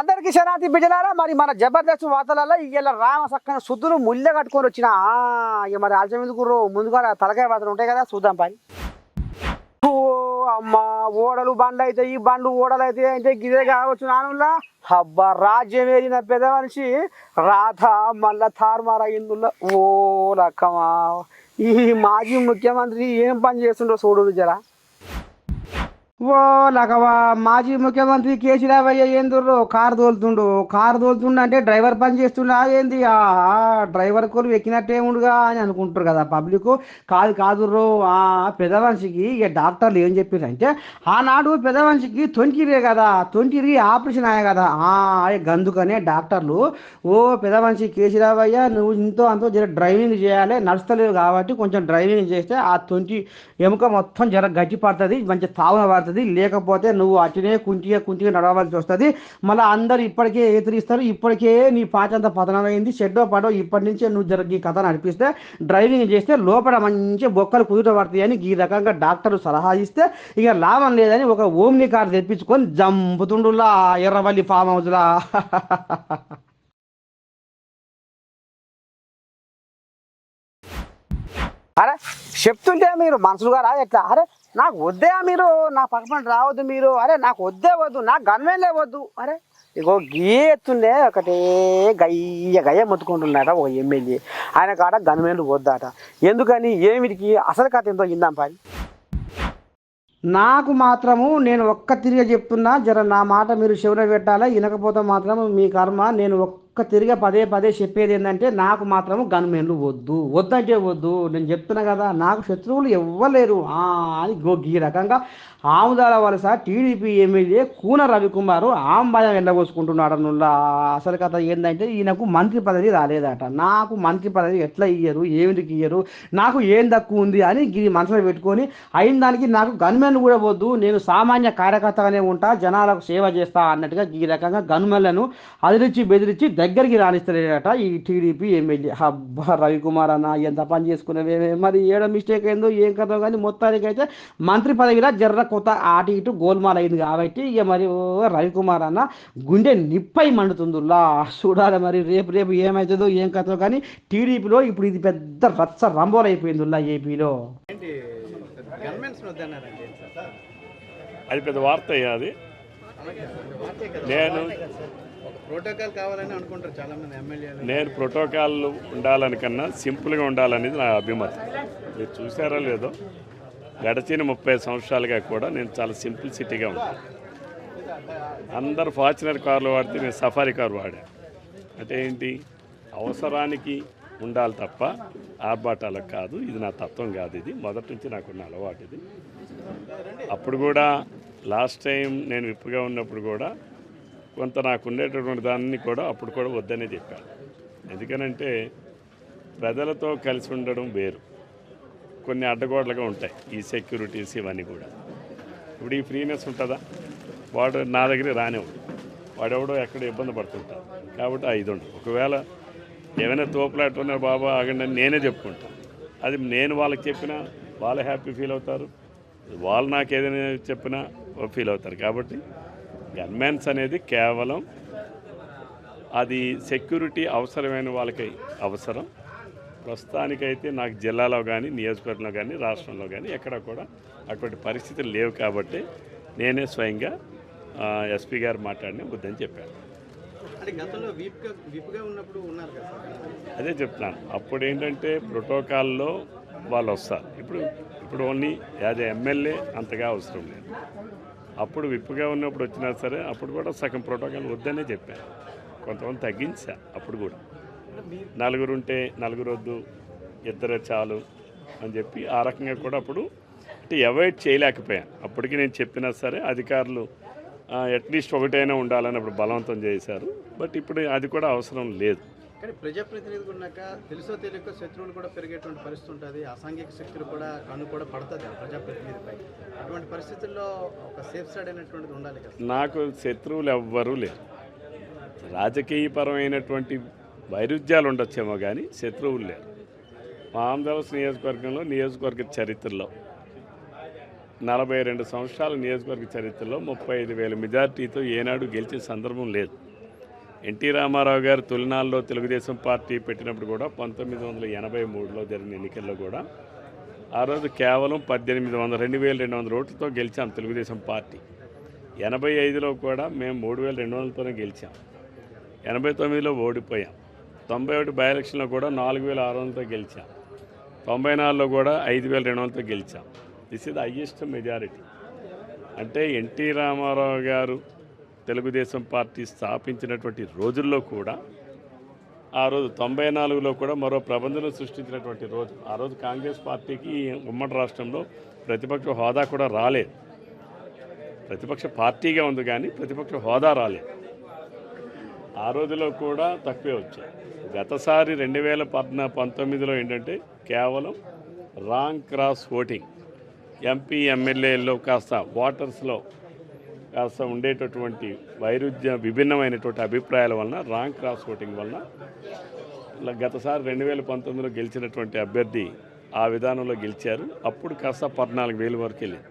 అందరికి శనాతి బిడ్డలారా మరి మన జబర్దస్త్ వార్తలలో ఇలా రామ సక్కన శుద్ధులు ముళ్ళ కట్టుకొని వచ్చిన ఇక మరి ఆలస్యం ఎందుకు ముందుగా తలకాయ వార్తలు ఉంటాయి కదా చూద్దాం పని. అమ్మ ఓడలు బండ్లు అయితే ఈ బండ్లు ఓడలు అయితే అయితే గిదే కావచ్చు నానుల్లా. అబ్బా రాజ్యం ఏరిన పెద్ద మనిషి రాధ మళ్ళా తారుమార అయిందుల్లా ఓ రకమా ఈ మాజీ ముఖ్యమంత్రి ఏం పని చేస్తుండో చూడు జరా. ఓ లగవా మాజీ ముఖ్యమంత్రి కేసీరావయ్య ఏందుర్రో కారు తోలుతుండు కారు తోలుతుండు అంటే డ్రైవర్ పని చేస్తుండా ఏంది? ఆ డ్రైవర్ కోలు ఎక్కినట్టే ఉండుగా అని అనుకుంటారు కదా పబ్లిక్. కాదు కాదుర్రో ఆ పెద్ద మనిషికి ఇక డాక్టర్లు ఏం చెప్పారంటే ఆనాడు పెద్ద మనిషికి తొంటిరే కదా తొంటిరి ఆపరేషన్ అయ్యా కదా. ఆ గందుకనే డాక్టర్లు. ఓ పెద్ద మనిషి కేసీరావయ్య నువ్వు ఇంతో అంతో జర డ్రైవింగ్ చేయాలి నడుస్తలేవు కాబట్టి కొంచెం డ్రైవింగ్ చేస్తే ఆ తొంటి ఎముక మొత్తం జర గట్టి పడుతుంది మంచి తావున పడుతుంది. లేకపోతే నువ్వు అటునే కుంటిగా కుంటిగా నడవాల్సి వస్తుంది. మళ్ళీ అందరు ఇప్పటికే ఎదిరిస్తారు ఇప్పటికే నీ పాచంత పతనమైంది. షెడ్డో పాటో ఇప్పటి నుంచే నువ్వు జర ఈ కథ నడిపిస్తే డ్రైవింగ్ చేస్తే లోపల మంచి బొక్కలు కుదుట పడతాయి అని ఈ రకంగా డాక్టర్ సలహా ఇస్తే ఇక లాభం లేదని ఒక ఓమ్ని కార్ తెప్పించుకొని జంపుతుండులా ఎర్రవల్లి ఫామ్ హౌస్లా అరే చెప్తుంటే మీరు మనుషులుగా రా ఎట్లా? అరే నాకు వద్దే మీరు నా పక్కన రావద్దు మీరు. అరే నాకు వద్దే వద్దు నాకు గన్వేలే వద్దు. అరే ఇగో గీ ఎత్తుండే ఒకటే గయ్య గయ్య మొత్తుకుంటున్నాట ఒక ఎమ్మెల్యే. ఆయన కాడ గన్వేలు వద్దాట. ఎందుకని? ఏమిటికి? అసలు కథ ఎంతో ఇందాం పని నాకు మాత్రము నేను ఒక్క తిరిగి చెప్తున్నా జర నా మాట మీరు చెవిన పెట్టాలా? వినకపోతే మాత్రం మీ కర్మ నేను ఒక్క తిరిగి పదే పదే చెప్పేది ఏంటంటే నాకు మాత్రము గన్మెన్లు వద్దు. వద్దంటే వద్దు. నేను చెప్తున్నా కదా నాకు శత్రువులు ఎవ్వలేరు. అని గో ఈ రకంగా Amudalavalasa TDP MLA Koona Ravikumar ఆంబాయం వెళ్ళబోసుకుంటున్నాడు అనుల్లా. అసలు కథ ఏంటంటే ఈయనకు మంత్రి పదవి రాలేదట. నాకు మంత్రి పదవి ఎట్లా ఇయ్యరు? ఏమిటికి ఇయ్యరు? నాకు ఏం తక్కువ ఉంది అని ఇది మనసులో పెట్టుకొని అయిన దానికి నాకు గన్మెన్ కూడా వద్దు. నేను సామాన్య కార్యకర్తగానే ఉంటా జనాలకు సేవ చేస్తా అన్నట్టుగా ఈ రకంగా గన్మెన్లను అదిరించి బెదిరించి దగ్గరికి రాణిస్తలేదట ఈ టీడీపీ ఎమ్మెల్యే. అబ్బా రవికుమార్ అన్న ఎంత పని చేసుకునేవే మరి ఏడ మిస్టేక్ అయిందో ఏం కదో కానీ మొత్తానికి అయితే మంత్రి పదవిలో జర్ర కొత్త ఆటి ఇటు గోల్మాల్ అయింది కాబట్టి ఇక మరి ఓ రవికుమార్ అన్న గుండె నిప్పై మండుతుందిలా చూడాలి మరి రేపు రేపు ఏమవుతుందో ఏం కథో కానీ టీడీపీలో ఇప్పుడు ఇది పెద్ద రచ్చ రంబోలు అయిపోయిందిలా ఏపీలో. అది పెద్ద వార్త అయ్యా అది. వార్తే కదా. నేను ప్రోటోకాల్ కావాలని అనుకుంటారు చాలా మంది ఎమ్మెల్యేలు. నేను ప్రోటోకాల్ ఉండాలని కన్నా సింపుల్గా ఉండాలనేది నా అభిమతం. మీరు చూసారో లేదో గడిచిన ముప్పై సంవత్సరాలుగా కూడా నేను చాలా సింపుల్ సిటీగా ఉంటాను అందరు ఫార్చునర్ కార్లు వాడితే నేను సఫారీ కారు వాడా. అంటే ఏంటి? అవసరానికి ఉండాలి తప్ప ఆర్భాటాలకు కాదు. ఇది నా తత్వం కాదు ఇది. మొదటి నుంచి నాకున్న అలవాటు ఇది. అప్పుడు కూడా లాస్ట్ టైం నేను విప్పుగా ఉన్నప్పుడు కూడా కొంత నాకు ఉండేటటువంటి దాన్ని కూడా అప్పుడు కూడా వద్దనే చెప్పాను. ఎందుకనంటే ప్రజలతో కలిసి ఉండడం వేరు. కొన్ని అడ్డగోడలుగా ఉంటాయి ఈ సెక్యూరిటీస్ ఇవన్నీ కూడా. ఇప్పుడు ఈ ఫ్రీనెస్ ఉంటుందా? వాడు నా దగ్గర రానివ్వడు. వాడెవడో ఎక్కడ ఇబ్బంది పడుతుంటాడు. కాబట్టి ఐదు ఇది ఉండదు. ఒకవేళ ఏమైనా తోపులాట ఉన్నారు బాబా ఆగండి నేనే చెప్పుకుంటాను అది నేను వాళ్ళకి చెప్పినా వాళ్ళు హ్యాపీ ఫీల్ అవుతారు. వాళ్ళు నాకు ఏదైనా చెప్పినా ఫీల్ అవుతారు. కాబట్టి గన్మెన్స్ అనేది కేవలం అది సెక్యూరిటీ అవసరమైన వాళ్ళకి అవసరం. ప్రస్తుతానికైతే నాకు జిల్లాలో కానీ నియోజకవర్గంలో కానీ రాష్ట్రంలో కానీ ఎక్కడ కూడా అటువంటి పరిస్థితులు లేవు కాబట్టి నేనే స్వయంగా ఎస్పీ గారు మాట్లాడిన వద్దని చెప్పాను. అదే చెప్తున్నాను. అప్పుడు ఏంటంటే ప్రోటోకాల్లో వాళ్ళు వస్తారు. ఇప్పుడు ఇప్పుడు ఓన్లీ యాజ్ ఎమ్మెల్యే అంతగా అవసరం లేదు. అప్పుడు విప్పుగా ఉన్నప్పుడు వచ్చినా సరే అప్పుడు కూడా సగం ప్రోటోకాల్ వద్దనే చెప్పాను కొంతమంది తగ్గించా అప్పుడు కూడా. నలుగురు ఉంటే నలుగురు వద్దు ఇద్దరు చాలు అని చెప్పి ఆ రకంగా కూడా అప్పుడు అంటే అవాయిడ్ చేయలేకపోయాను అప్పటికి నేను చెప్పినా సరే అధికారులు అట్లీస్ట్ ఒకటైనా ఉండాలని అప్పుడు బలవంతం చేశారు. బట్ ఇప్పుడు అది కూడా అవసరం లేదు. కానీ ప్రజాప్రతినిధి ఉన్నాక తెలుసో తెలియక శత్రువులు కూడా పెరిగేటువంటి పరిస్థితి ఉంటుంది. అసాంఘిక శక్తులు కూడా కన్ను కూడా పడుతుంది ప్రజాప్రతినిధిపై. అటువంటి పరిస్థితుల్లో ఒక సేఫ్ సైడ్ అనేటువంటిది ఉండాలి కదా. నాకు శత్రువులు ఎవ్వరూ లేరు. రాజకీయపరమైనటువంటి వైరుధ్యాలు ఉండొచ్చేమో కానీ శత్రువులు లేరు. మా ఆంధ్రప్రదేశ్ నియోజకవర్గంలో నియోజకవర్గ చరిత్రలో నలభై రెండు సంవత్సరాల నియోజకవర్గ చరిత్రలో ముప్పై ఐదు వేల మెజార్టీతో ఏనాడు గెలిచే సందర్భం లేదు. ఎన్టీ రామారావు గారు తొలినాళ్ళలో తెలుగుదేశం పార్టీ పెట్టినప్పుడు కూడా పంతొమ్మిది వందల ఎనభై మూడులో జరిగిన ఎన్నికల్లో కూడా ఆ రోజు కేవలం పద్దెనిమిది వందల రెండు వేల రెండు వందల ఓట్లతో గెలిచాం తెలుగుదేశం పార్టీ. ఎనభై ఐదులో కూడా మేము మూడు వేల రెండు వందలతోనే గెలిచాం. ఎనభై తొమ్మిదిలో ఓడిపోయాం. తొంభై ఒకటి బై ఎలక్షన్లో కూడా నాలుగు వేల ఆరు వందలతో గెలిచాం. తొంభై నాలుగులో కూడా ఐదు వేల రెండు వందలతో గెలిచాం. This is the highest majority అంటే ఎన్టీ రామారావు గారు తెలుగుదేశం పార్టీ స్థాపించినటువంటి రోజుల్లో కూడా ఆ రోజు తొంభై నాలుగులో కూడా మరో ప్రబంధన సృష్టించినటువంటి రోజు. ఆ రోజు కాంగ్రెస్ పార్టీకి ఉమ్మడి రాష్ట్రంలో ప్రతిపక్ష హోదా కూడా రాలేదు. ప్రతిపక్ష పార్టీగా ఉంది కానీ ప్రతిపక్ష హోదా రాలేదు. ఆ రోజులో కూడా తక్కువే వచ్చాయి. గతసారి రెండు వేల పద్నా పంతొమ్మిదిలో ఏంటంటే కేవలం రాంగ్ క్రాస్ ఓటింగ్ ఎంపీ ఎమ్మెల్యేల్లో కాస్త ఓటర్స్లో కాస్త ఉండేటటువంటి వైరుధ్య విభిన్నమైనటువంటి అభిప్రాయాల వలన రాంగ్ క్రాస్ ఓటింగ్ వలన ఇలా గతసారి రెండు వేల పంతొమ్మిదిలో గెలిచినటువంటి అభ్యర్థి ఆ విధానంలో గెలిచారు. అప్పుడు కాస్త పద్నాలుగు వేలు వరకు వెళ్ళింది.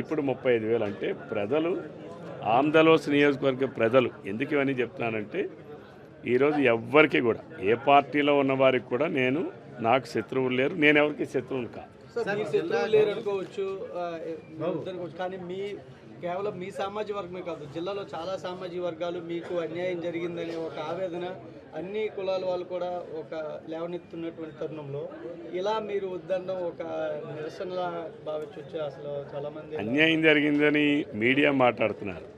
ఇప్పుడు ముప్పై ఐదు వేలు. అంటే ప్రజలు ఆంధ్రలోస్ నియోజకవర్గ ప్రజలు ఎందుకు ఇవన్నీ చెప్తున్నానంటే ఈరోజు ఎవ్వరికి కూడా ఏ పార్టీలో ఉన్న వారికి కూడా నేను నాకు శత్రువులు లేరు నేను ఎవరికి శత్రువులు కాదు. కేవలం మీ సామాజిక వర్గమే కాదు జిల్లాలో చాలా సామాజిక వర్గాలు మీకు అన్యాయం జరిగిందనే ఒక ఆవేదన అన్ని కులాల వాళ్ళు కూడా ఒక లేవనెత్తున్నటువంటి తరుణంలో. ఇలా మీరు వద్దడం ఒక నిరసనలా భావించవచ్చు అసలు చాలా మంది అన్యాయం జరిగిందని మీడియా మాట్లాడుతున్నారు.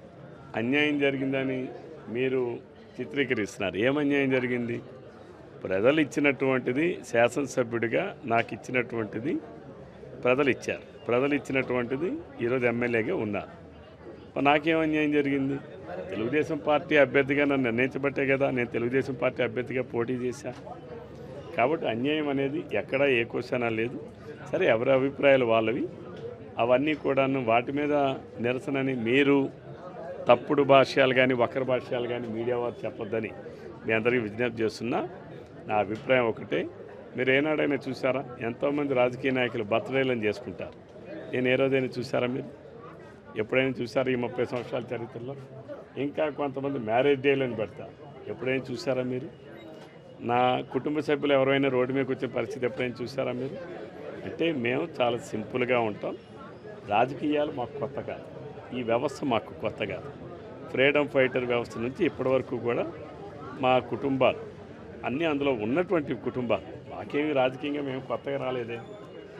అన్యాయం జరిగిందని మీరు చిత్రీకరిస్తున్నారు. ఏం అన్యాయం జరిగింది? ప్రజలు ఇచ్చినటువంటిది శాసనసభ్యుడిగా నాకు ఇచ్చినటువంటిది ప్రజలు ఇచ్చారు. ప్రజలు ఇచ్చినటువంటిది ఈరోజు ఎమ్మెల్యేగా ఉన్నారు. నాకేం అన్యాయం జరిగింది? తెలుగుదేశం పార్టీ అభ్యర్థిగా నన్ను నిర్ణయించబట్టే కదా నేను తెలుగుదేశం పార్టీ అభ్యర్థిగా పోటీ చేశా. కాబట్టి అన్యాయం అనేది ఎక్కడా ఏ క్వశ్చన్ లేదు. సరే ఎవరి అభిప్రాయాలు వాళ్ళవి. అవన్నీ కూడాను వాటి మీద నిరసనని మీరు తప్పుడు భాష్యాలు కానీ వక్ర భాష్యాలు కానీ మీడియా వారు చెప్పొద్దని మీ అందరికీ విజ్ఞప్తి చేస్తున్నా. నా అభిప్రాయం ఒకటే. మీరు ఏనాడైనా చూసారా ఎంతోమంది రాజకీయ నాయకులు బర్త్డేలను చేసుకుంటారు. నేను ఏ రోజైనా చూసారా మీరు? ఎప్పుడైనా చూసారా ఈ ముప్పై సంవత్సరాల చరిత్రలో? ఇంకా కొంతమంది మ్యారేజ్ డేలను పెడతారు ఎప్పుడైనా చూసారా మీరు? నా కుటుంబ సభ్యులు ఎవరైనా రోడ్డు మీదకి వచ్చే పరిస్థితి ఎప్పుడైనా చూసారా మీరు? అంటే మేము చాలా సింపుల్గా ఉంటాం. రాజకీయాలు మాకు కొత్త కాదు. ఈ వ్యవస్థ మాకు కొత్త కాదు. ఫ్రీడమ్ ఫైటర్ వ్యవస్థ నుంచి ఇప్పటివరకు కూడా మా కుటుంబాలు అన్నీ అందులో ఉన్నటువంటి కుటుంబాలు. మాకేమి రాజకీయంగా మేము కొత్తగా రాలేదే.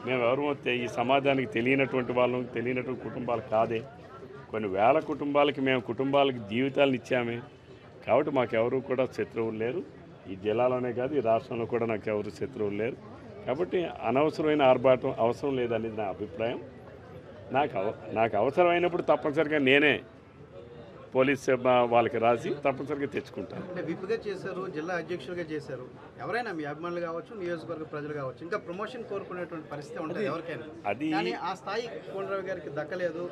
మేము ఎవరు ఈ సమాజానికి తెలియనటువంటి వాళ్ళం తెలియనటువంటి కుటుంబాలు కాదే. కొన్ని వేల కుటుంబాలకి మేము కుటుంబాలకి జీవితాలను ఇచ్చామే. కాబట్టి మాకెవరు కూడా శత్రువులు లేరు. ఈ జిల్లాలోనే కాదు ఈ రాష్ట్రంలో కూడా నాకు ఎవరు శత్రువులు లేరు. కాబట్టి అనవసరమైన ఆర్భాటం అవసరం లేదనేది నా అభిప్రాయం. నాకు అవ నాకు అవసరమైనప్పుడు తప్పనిసరిగా నేనే పోలీస్ వాళ్ళకి రాసి తప్పనిసరిగా తెచ్చుకుంటాను అంటే విప్గా చేశారు జిల్లా అధ్యక్షులుగా చేశారు. ఎవరైనా మీ అభిమానులు కావచ్చు నియోజకవర్గ ప్రజలు కావచ్చు ఇంకా ప్రమోషన్ కోరుకునేటువంటి పరిస్థితి ఉంటుంది ఎవరికైనా. అది కానీ ఆ స్థాయి కోనరావు గారికి దక్కలేదు.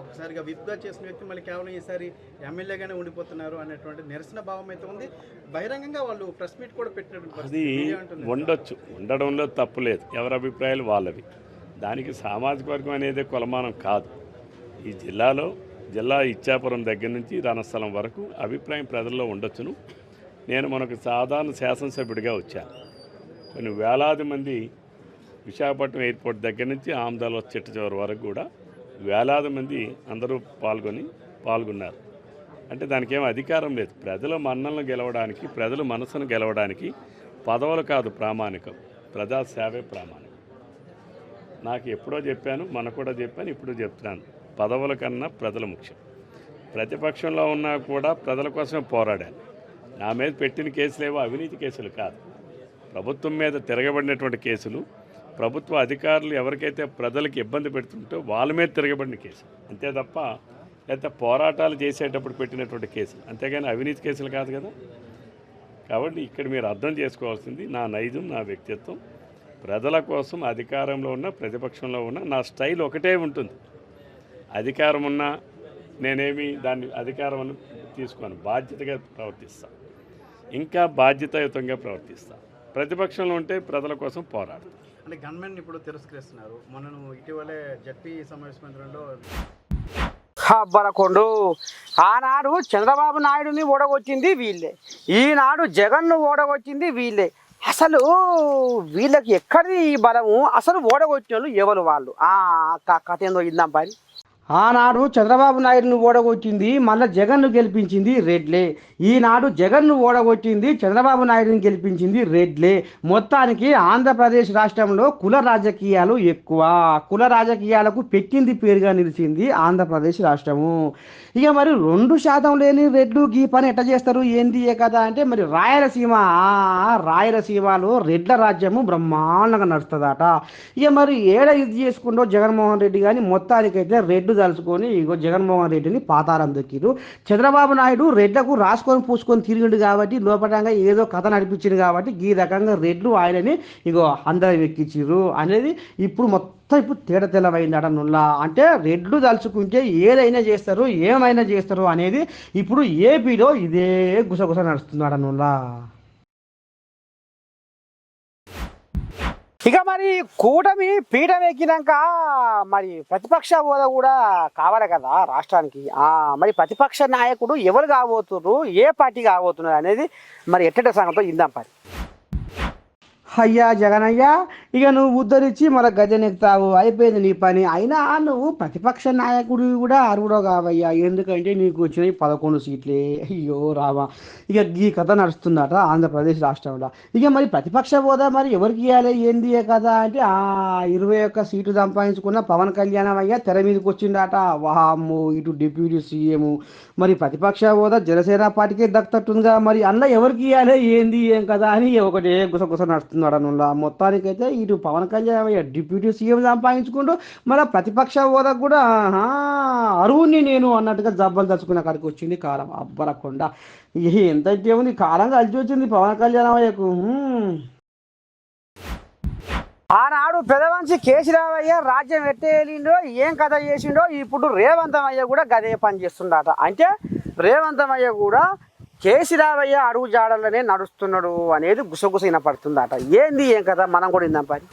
ఒకసారిగా విప్గా చేసిన వ్యక్తి మళ్ళీ కేవలం ఈసారి ఎమ్మెల్యేగానే ఉండిపోతున్నారు అనేటువంటి నిరసన భావం అయితే ఉంది. బహిరంగంగా వాళ్ళు ప్రెస్ మీట్ కూడా పెట్టినటువంటి. ఉండొచ్చు. ఉండడంలో తప్పు లేదు. ఎవరి అభిప్రాయాలు వాళ్ళవి. దానికి సామాజిక వర్గం అనేది కొలమానం కాదు. ఈ జిల్లాలో జిల్లా ఇచ్చాపురం దగ్గర నుంచి రణస్థలం వరకు అభిప్రాయం ప్రజల్లో ఉండొచ్చును. నేను మనకు సాధారణ శాసనసభ్యుడిగా వచ్చాను కొన్ని వేలాది మంది విశాఖపట్నం ఎయిర్పోర్ట్ దగ్గర నుంచి ఆమదాల చిట్ట చివరి వరకు కూడా వేలాది మంది అందరూ పాల్గొని పాల్గొన్నారు. అంటే దానికి ఏం అధికారం లేదు. ప్రజల మన్నలను గెలవడానికి ప్రజల మనసును గెలవడానికి పదవులు కాదు ప్రామాణికం. ప్రజాసేవే ప్రామాణికం. నాకు ఎప్పుడో చెప్పాను మన కూడా చెప్పాను ఇప్పుడు చెప్తున్నాను. పదవుల కన్నా ప్రజలు ముఖ్యం. ప్రతిపక్షంలో ఉన్నా కూడా ప్రజల కోసమే పోరాడాను. నా మీద పెట్టిన కేసులేవో అవినీతి కేసులు కాదు. ప్రభుత్వం మీద తిరగబడినటువంటి కేసులు ప్రభుత్వ అధికారులు ఎవరికైతే ప్రజలకు ఇబ్బంది పెడుతుంటే వాళ్ళ మీద తిరగబడిన కేసు అంతే తప్ప లేకపోతే పోరాటాలు చేసేటప్పుడు పెట్టినటువంటి కేసులు. అంతేగాని అవినీతి కేసులు కాదు కదా. కాబట్టి ఇక్కడ మీరు అర్థం చేసుకోవాల్సింది నా నైజం నా వ్యక్తిత్వం. ప్రజల కోసం అధికారంలో ఉన్న ప్రతిపక్షంలో ఉన్న నా స్టైల్ ఒకటే ఉంటుంది. అధికారం ఉన్నా నేనేమి దాన్ని అధికారం తీసుకోను బాధ్యతగా ప్రవర్తిస్తాను ఇంకా బాధ్యతాయుతంగా ప్రవర్తిస్తాను ప్రతిపక్షంలో ఉంటే ప్రజల కోసం పోరాడతాను అంటే గన్మెన్ ఇప్పుడు తిరస్కరిస్తున్నారు మనను ఇటీవలే జడ్పీ సమావేశ మందిరంలో అబ్బరకొండు ఆనాడు చంద్రబాబు నాయుడుని ఓడగొచ్చింది వీళ్ళే ఈనాడు జగన్ను ఓడగొచ్చింది వీళ్ళే అసలు వీళ్ళకి ఎక్కడి ఈ బలము అసలు ఓడగొచ్చిన వాళ్ళు ఎవరు వాళ్ళు ఆ క- కథ ఏందో ఇందాం పని ఆనాడు చంద్రబాబు నాయుడును ఓడగొచ్చింది మళ్ళీ జగన్ను గెలిపించింది రెడ్లే. ఈనాడు జగన్ను ఓడగొచ్చింది చంద్రబాబు నాయుడుని గెలిపించింది రెడ్లే. మొత్తానికి ఆంధ్రప్రదేశ్ రాష్ట్రంలో కుల రాజకీయాలు ఎక్కువ. కుల రాజకీయాలకు పెట్టింది పేరుగా నిలిచింది ఆంధ్రప్రదేశ్ రాష్ట్రము. ఇక మరి రెండు శాతం లేని రెడ్లు గీ పని ఎట్ట చేస్తారు? ఏంది ఏ కదా అంటే మరి రాయలసీమ. ఆ రాయలసీమలో రెడ్ల రాజ్యము బ్రహ్మాండంగా నడుస్తుందట. ఇక మరి ఏడ ఇది చేసుకుంటూ జగన్మోహన్ రెడ్డి కానీ మొత్తానికైతే రెడ్లు తలుచుకొని ఇగో జగన్మోహన్ రెడ్డిని పాతారం దొక్కిరు చంద్రబాబు నాయుడు రెడ్లకు రాసుకొని పూసుకొని తిరిగిండు కాబట్టి లోపటంగా ఏదో కథ నడిపించింది కాబట్టి ఈ రకంగా రెడ్లు ఆయనని ఇగో అందరం ఎక్కించారు అనేది ఇప్పుడు మొత్తం ఇప్పుడు తేడ తెల్లమైందట నుల్లా. అంటే రెడ్లు తలుచుకుంటే ఏదైనా చేస్తారు ఏమైనా చేస్తారు అనేది ఇప్పుడు ఏపీలో ఇదే గుసగుస నడుస్తున్నాడ నుల్లా. ఇక మరి కూటమి పీఠం ఎక్కినాక మరి ప్రతిపక్ష హోదా కూడా కావాలి కదా రాష్ట్రానికి. మరి ప్రతిపక్ష నాయకుడు ఎవరు కాబోతున్నారు ఏ పార్టీ కాబోతున్నారు అనేది మరి ఎట్టటి సంగతో ఇందాం పని అయ్యా జగనయ్య ఇక నువ్వు ఉద్ధరించి మన గజనెక్తావు అయిపోయింది నీ పని. అయినా నువ్వు ప్రతిపక్ష నాయకుడు కూడా అర్హుడు కావయ్యా. ఎందుకంటే నీకు వచ్చినాయి పదకొండు సీట్లే. అయ్యో రావా ఇక ఈ కథ నడుస్తుందట ఆంధ్రప్రదేశ్ రాష్ట్రంలో. ఇక మరి ప్రతిపక్ష హోదా మరి ఎవరికి ఇవ్వాలి ఏంది ఏ కదా అంటే ఆ ఇరవై ఒక్క సీటు సంపాదించుకున్న పవన్ కళ్యాణం అయ్యా తెర మీదకి వచ్చిండట వామ్మో ఇటు డిప్యూటీ సీఎం. మరి ప్రతిపక్ష హోదా జనసేన పార్టీకే దక్కుతుందిగా మరి అన్న ఎవరికి ఇవ్వాలి ఏంది ఏం కదా అని ఒకటే గుసగుస నడుస్తుంది. నడుస్తున్నాడు అనులా మొత్తానికైతే ఇటు పవన్ కళ్యాణ్ డిప్యూటీ సీఎం సంపాదించుకుంటూ మళ్ళీ ప్రతిపక్ష హోదా కూడా అరువుని నేను అన్నట్టుగా జబ్బలు దచ్చుకున్న కాడికి వచ్చింది కాలం అబ్బరకుండా. ఎంత ఉంది కాలం కలిసి వచ్చింది పవన్ కళ్యాణ్ అయ్యకు ఆనాడు పెదవంశి కేసీరావయ్య రాజ్యం ఎట్టేలిండో ఏం కథ చేసిండో ఇప్పుడు రేవంతమయ్య కూడా గదే పని చేస్తుండట. అంటే రేవంతమయ్య కూడా కేసీరావయ్య అడుగు జాడలనే నడుస్తున్నాడు అనేది గుసగుస వినపడుతుందట ఏంది ఏం కదా మనం కూడా ఇందాం పని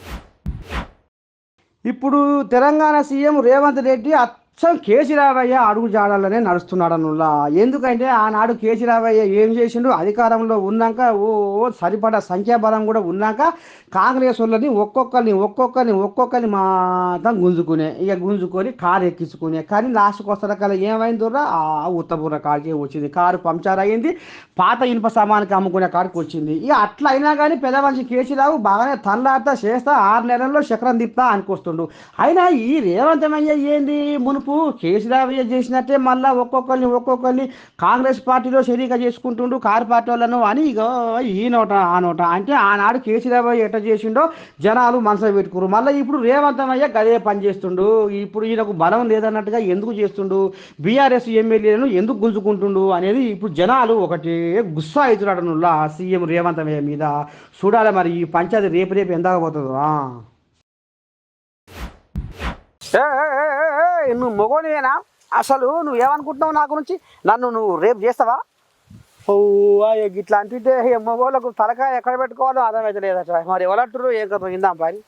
ఇప్పుడు తెలంగాణ సీఎం రేవంత్ రెడ్డి అచ్చం కేసీరావయ్య అడుగు జాడలనే నడుస్తున్నాడు అనుల్లా ఎందుకంటే ఆనాడు కేసీరావయ్య ఏం చేసిండు? అధికారంలో ఉన్నాక ఓ సరిపడా సంఖ్యాబలం కూడా ఉన్నాక కాంగ్రెస్ వాళ్ళని ఒక్కొక్కరిని ఒక్కొక్కరిని ఒక్కొక్కరిని మాత్రం గుంజుకునే ఇక గుంజుకొని కారు ఎక్కించుకునే. కానీ లాస్ట్కి వస్తారకల్లా ఏమైందో ఆ ఉత్తపూర కారుకి వచ్చింది. కారు పంక్చర్ అయ్యింది. పాత ఇనుప సామానికి అమ్ముకునే కాడికి వచ్చింది. ఇక అట్లా అయినా కానీ పెద్ద మనిషి కేసీరావు బాగానే తనలాడతా చేస్తా ఆరు నెలల్లో చక్రం తిప్తా అనుకొస్తుండు. అయినా ఈ రేవంతమయ్య ఏంది? మునుపు కేసీరావయ్య చేసినట్టే మళ్ళా ఒక్కొక్కరిని ఒక్కొక్కరిని కాంగ్రెస్ పార్టీలో షరీక చేసుకుంటుండు కారు పార్టీ వాళ్ళను అని ఇక ఈ నోట ఆ నోట. అంటే ఆనాడు కేసీరావయ్య ఎట్ట చేసిండో జనాలు మనసులో పెట్టుకురు మళ్ళీ ఇప్పుడు రేవంతమయ్య గదే పని చేస్తుండు. ఇప్పుడు ఈయనకు బలం లేదన్నట్టుగా ఎందుకు చేస్తుండు? బీఆర్ఎస్ ఎమ్మెల్యేలను ఎందుకు గుంజుకుంటుండు అనేది ఇప్పుడు జనాలు ఒకటి గుస్సా అవుతున్నాడు సీఎం రేవంతమయ్య మీద. చూడాలి మరి ఈ పంచాయతీ రేపు రేపు ఎంత పోతుందో ఆ. నువ్వు మొగోనివేనా? అసలు నువ్వు ఏమనుకుంటున్నావు నా గురించి నన్ను నువ్వు రేపు చేస్తావా? ఓ అయ్యో గిట్లా అంటుంటే ఏ మగోళ్ళకు తలకాయ ఎక్కడ పెట్టుకోవాలో అర్థమవుతలేదట మరి ఎవరంటారు ఏం కదా ఇందాం పని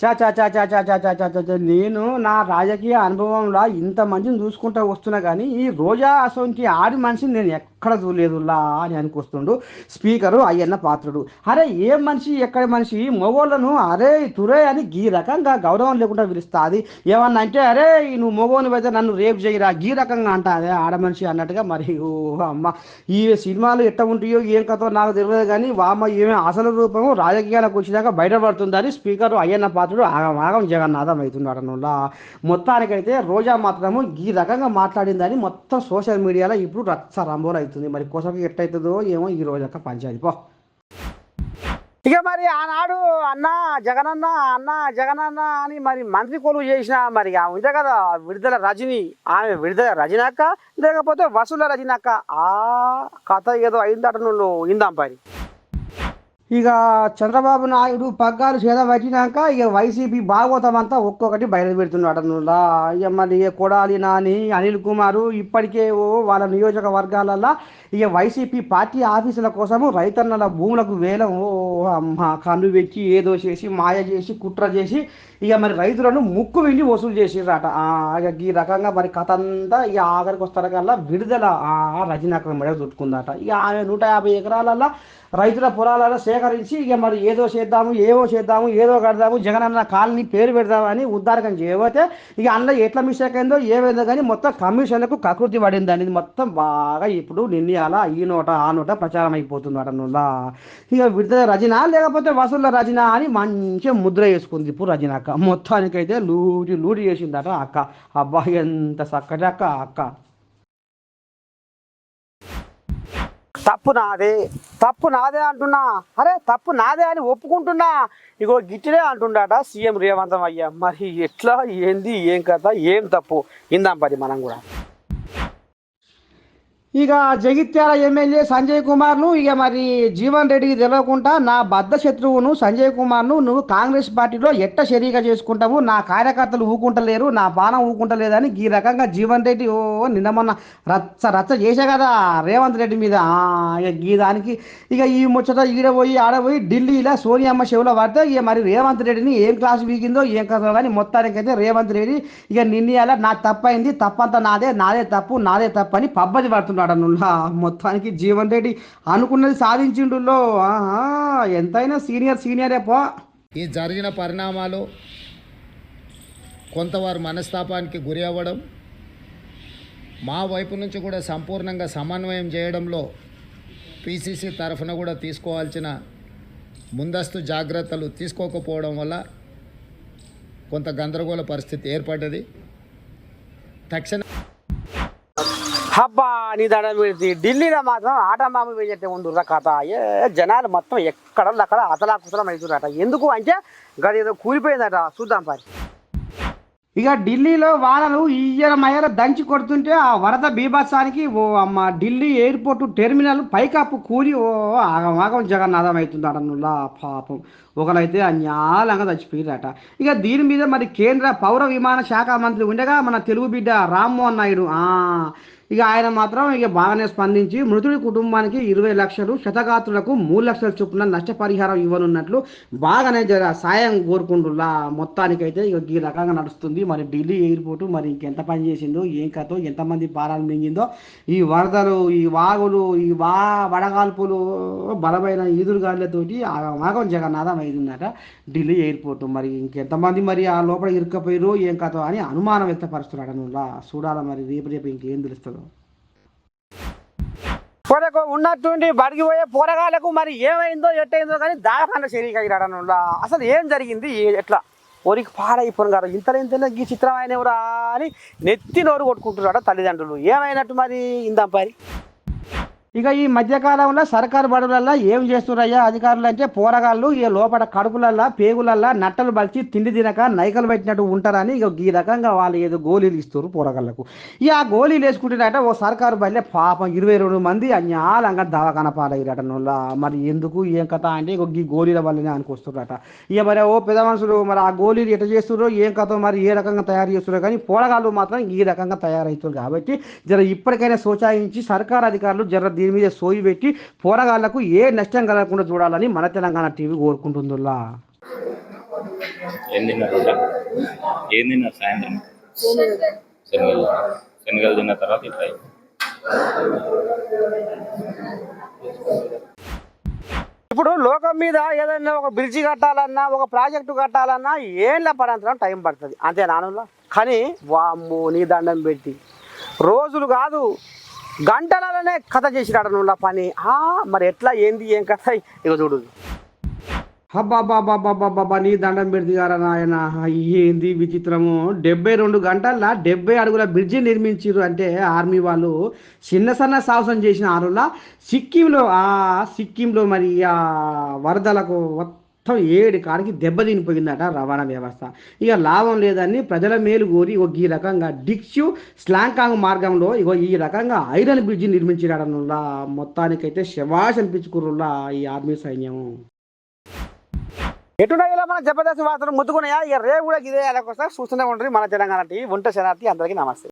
చా చా చా చా చా చా చా చా చా చా. నేను నా రాజకీయ అనుభవంలో ఇంత మందిని చూసుకుంటూ వస్తున్నా కానీ ఈ రోజా అసోంటి ఆడి మనిషిని నేను ఎక్కడ చూడలేదులా అని అనుకొస్తుండు. స్పీకరు అయ్యన్న పాత్రుడు. అరే ఏ మనిషి ఎక్కడ మనిషి? మొగోళ్ళను అరే తురే అని గీ రకంగా గౌరవం లేకుండా పిలుస్తుంది. ఏమన్నా అంటే అరే నువ్వు మొగోని అయితే నన్ను రేపు చేయరా? ఈ రకంగా అంట అదే ఆడ మనిషి అన్నట్టుగా మరి అమ్మ. ఈ సినిమాలు ఎట్ట ఉంటాయో ఏం కథో నాకు తెలియదు కానీ వామ ఏమే అసలు రూపము రాజకీయాలకు వచ్చినాక బయటపడుతుందని స్పీకరు అయ్యన్న పాత్రుడు ఆగం ఆగం జగన్నాథం అవుతున్నాడు అన్నలా మొత్తానికైతే రోజా మాత్రము ఈ రకంగా మాట్లాడిందని మొత్తం సోషల్ మీడియాలో ఇప్పుడు రచ్చ రంబోలు అవుతుంది. మరి కొసకి ఎట్టయితుందో ఏమో ఈ రోజు పంచాయతీ పో. ఇక మరి ఆనాడు అన్న జగనన్న అన్న జగనన్న అని మరి మంత్రి కొలువు చేసిన మరి ఆమె ఇదే కదా విడుదల రజని. ఆమె విడుదల రజనక్క లేకపోతే వసూల రజనక్క. ఆ కథ ఏదో అయిందట నువ్వు ఇందాం పరి. ఇక చంద్రబాబు నాయుడు పగ్గాలు చేద పట్టినాక ఇక వైసీపీ భాగవతం అంతా ఒక్కొక్కటి బయలుపెడుతున్నాడు అన్నమాట ఇక మరి ఇక కొడాలి నాని అనిల్ కుమారు ఇప్పటికే ఓ వాళ్ళ నియోజకవర్గాలలో ఇక వైసీపీ పార్టీ ఆఫీసుల కోసము రైతన్నల భూములకు వేలం ఓ అమ్మ కన్ను పెట్టి ఏదో చేసి మాయ చేసి కుట్ర చేసి ఇక మరి రైతులను ముక్కు వెళ్ళి వసూలు చేసిర్రట. ఇక ఈ రకంగా మరి కథ అంతా ఇక ఆఖరికి వస్తారకల్లా విడుదల ఆ రజనాకరం మెడ చుట్టుకుందట ఇక ఆమె నూట యాభై ఎకరాలల్లో రైతుల పొలాలలో సేకరించి ఇక మరి ఏదో చేద్దాము ఏవో చేద్దాము ఏదో కడదాము జగనన్న కాలనీ పేరు పెడదామని ఉద్దారకం చేయబోతే ఇక అందులో ఎట్లా మిస్టేక్ అయిందో ఏమైందో కానీ మొత్తం కమిషన్లకు కకృతి పడింది అనేది మొత్తం బాగా ఇప్పుడు నిర్ణయాల ఈ నోట ఆ నోట ప్రచారం అయిపోతుంది అటనులా ఇక విడుదల రజన లేకపోతే వసూళ్ళ రజన అని మంచిగా ముద్ర వేసుకుంది ఇప్పుడు రజన అక్క. మొత్తానికైతే లూటి లూటి చేసిందట అక్క. అబ్బా ఎంత చక్కటి అక్క అక్క. తప్పు నాదే తప్పు నాదే అంటున్నా. అరే తప్పు నాదే అని ఒప్పుకుంటున్నా. ఇగో గిట్టినే అంటుండట సీఎం రేవంతం అయ్యా మరి ఎట్లా ఏంది ఏం కథ ఏం తప్పు? ఇందాం పది మనం కూడా. ఇక జగిత్యాల ఎమ్మెల్యే సంజయ్ కుమార్ను ఇక మరి జీవన్ రెడ్డికి తెలియకుండా నా బద్ద శత్రువును సంజయ్ కుమార్ను నువ్వు కాంగ్రెస్ పార్టీలో ఎట్ట షరీగా చేసుకుంటావు? నా కార్యకర్తలు ఊకుంటలేరు నా బాణం ఊకుంటలేదని ఈ రకంగా జీవన్ రెడ్డి ఓ నిన్న మొన్న రచ్చ రచ్చ చేసే కదా రేవంత్ రెడ్డి మీద. ఇక ఈ దానికి ఇక ఈ ముచ్చట ఈడ పోయి ఆడ పోయి ఢిల్లీలో సోనియమ్మ చెవులో పడితే ఇక మరి రేవంత్ రెడ్డిని ఏం క్లాస్ వీగిందో ఏం కథో కానీ మొత్తానికైతే రేవంత్ రెడ్డి ఇక నిన్న నా తప్పైంది తప్పంతా నాదే నాదే తప్పు నాదే తప్పు అని పబ్బది పడుతున్నాడు. అన్నుల్లా మొత్తానికి జీవన్ రెడ్డి అనుకున్నది సాధించిండులో. ఎంతైనా సీనియర్ సీనియరే పో. ఈ జరిగిన పరిణామాలు కొంతవారు మనస్తాపానికి గురి అవ్వడం మా వైపు నుంచి కూడా సంపూర్ణంగా సమన్వయం చేయడంలో పిసిసి తరఫున కూడా తీసుకోవాల్సిన ముందస్తు జాగ్రత్తలు తీసుకోకపోవడం వల్ల కొంత గందరగోళ పరిస్థితి ఏర్పడ్డది. తక్షణ అబ్బా నీ దడ పెడితే ఢిల్లీలో మాత్రం ఆటంబాంబు వేసేట్టే ఉందిరా కథ ఏ జనాలు మొత్తం ఎక్కడ అక్కడ అతలా అవుతుందట అవుతున్నారట. ఎందుకు అంటే గది ఏదో కూలిపోయిందట చూద్దాం పరి. ఇక ఢిల్లీలో వానలు ఇయ్యల మయ్యల దంచి కొడుతుంటే ఆ వరద బీభత్సానికి ఓ అమ్మ ఢిల్లీ ఎయిర్పోర్ట్ టెర్మినల్ పైకప్పు కూలి ఓ ఆగమాగం జగన్నాథం అవుతుంది అడనులా పాపం. ఒకరైతే అన్యాలంగా చచ్చిపోయారట ఇక దీని మీద మరి కేంద్ర పౌర విమాన శాఖ మంత్రి ఉండగా మన తెలుగు బిడ్డ రామ్మోహన్ నాయుడు ఇక ఆయన మాత్రం ఇక బాగానే స్పందించి మృతుడి కుటుంబానికి ఇరవై లక్షలు శతగాత్రులకు మూడు లక్షల చొప్పున నష్టపరిహారం ఇవ్వనున్నట్లు బాగానే జర సాయం కోరుకుంటున్నా మొత్తానికైతే ఇక ఈ రకంగా నడుస్తుంది. మరి ఢిల్లీ ఎయిర్పోర్టు మరి ఇంకెంత పని చేసిందో ఏం కథో ఎంతమంది ప్రాణాలు మింగిందో ఈ వరదలు ఈ వాగులు ఈ వా వడగాల్పులు బలమైన ఈదురుగాళ్ళతోటి మాగం జగన్నాథం అయిందన్నట ఢిల్లీ ఎయిర్పోర్టు. మరి ఇంకెంతమంది మరి ఆ లోపల ఇరుక్కపోయారు ఏం కథో అని అనుమానం వ్యక్తపరుస్తున్నాడు అనులా చూడాలి మరి రేపు రేపు ఇంకేం తెలుస్తుంది. పోరకు ఉన్నట్టుండి బడిగిపోయే పోరగాళ్ళకు మరి ఏమైందో ఎట్టయిందో కానీ దాఖాన శరీరగిరాడనులా అసలు ఏం జరిగింది? ఎట్లా? ఒరికి పాడైపోను కదా ఇంతలో ఇంతలో ఈ చిత్రం అయినవురా అని నెత్తి నోరు కొట్టుకుంటున్నాడు తల్లిదండ్రులు. ఏమైనట్టు మరి ఇందాం పరి? ఇక ఈ మధ్యకాలంలో సర్కారు బడులల్లో ఏం చేస్తున్నారయ్యా అధికారులు అంటే పోరగాళ్ళు ఈ లోపల కడుపులల్లా పేగులల్లా నట్టలు బలిచి తిండి తినక నైకలు పెట్టినట్టు ఉంటారని ఇక ఈ రకంగా వాళ్ళు ఏదో గోళీలు ఇస్తారు పోరగాళ్ళకు. ఇక ఆ గోళీలు వేసుకుంటున్నట ఓ సర్కారు బడిలే పాపం ఇరవై రెండు మంది అన్యాలంగా దవాఖాన పాలయ్యారట నోళ్ళ మరి ఎందుకు ఏం కథ అంటే ఇక ఈ గోళీల వల్లనే అనుకొస్తున్నారట ఇక మరి ఓ పెద్ద మనుషులు మరి ఆ గోళీలు ఎట్లా చేస్తున్నారో ఏం కథ మరి ఏ రకంగా తయారు చేస్తున్నారో కానీ పోరగాళ్ళు మాత్రం ఈ రకంగా తయారవుతారు కాబట్టి జర ఇప్పటికైనా సోచాయించి సర్కారు అధికారులు జర దీని మీద సోయి పెట్టి పోరగాళ్ళకు ఏ నష్టం కలగకుండా చూడాలని మన తెలంగాణ టీవీ కోరుకుంటుందిలా. ఏం తిన్నారు ఊట? ఏం తిన్నారు సాయంత్రం? శనగలు. శనగలు తిన్న తర్వాత ఇట్లా అయింది. ఇప్పుడు లోకం మీద ఏదైనా ఒక బ్రిడ్జి కట్టాలన్నా ఒక ప్రాజెక్టు కట్టాలన్నా ఏళ్ళ పడంతరం టైం పడుతుంది. అంతే నానులా కానీ వామ్మో నీ దండం పెట్టి. రోజులు కాదు గంటలలోనే కథ చేసినాడు నువ్వు పని. ఆ, మరి ఎట్లా ఏంది ఏం కథ? ఇక చూడు. హబ్బాబాబాబాబాబా నీ దండం పెడితే నాయన? ఏంది విచిత్రము? డెబ్బై రెండు గంటల్లో డెబ్బై అడుగుల బ్రిడ్జి నిర్మించారు అంటే ఆర్మీ వాళ్ళు చిన్న సన్న సాహసం చేసిన ఆరులా సిక్కింలో ఆ సిక్కింలో మరి ఆ వరదలకు మొత్తం ఏడు కాడికి దెబ్బతినిపోయిందట రవాణా వ్యవస్థ. ఇక లాభం లేదని ప్రజల మేలు కోరి ఒక ఈ రకంగా డిక్స్యు స్లాంకాంగ్ మార్గంలో ఇగో ఈ రకంగా ఐరన్ బ్రిడ్జి నిర్మించినాడనుల్లా మొత్తానికైతే శవాష్ అనిపించుకుర్రుల్లా ఈ ఆర్మీ సైన్యం. ఎటునయ్యలో మన జబర్దస్త్ వార్తలు ముద్దుకున్నాయా? ఇక రేపు కూడా ఇదే కోసం చూస్తూనే ఉంటుంది మన తెలంగాణ టీవీ. వంట శనార్థి అందరికీ నమస్తే.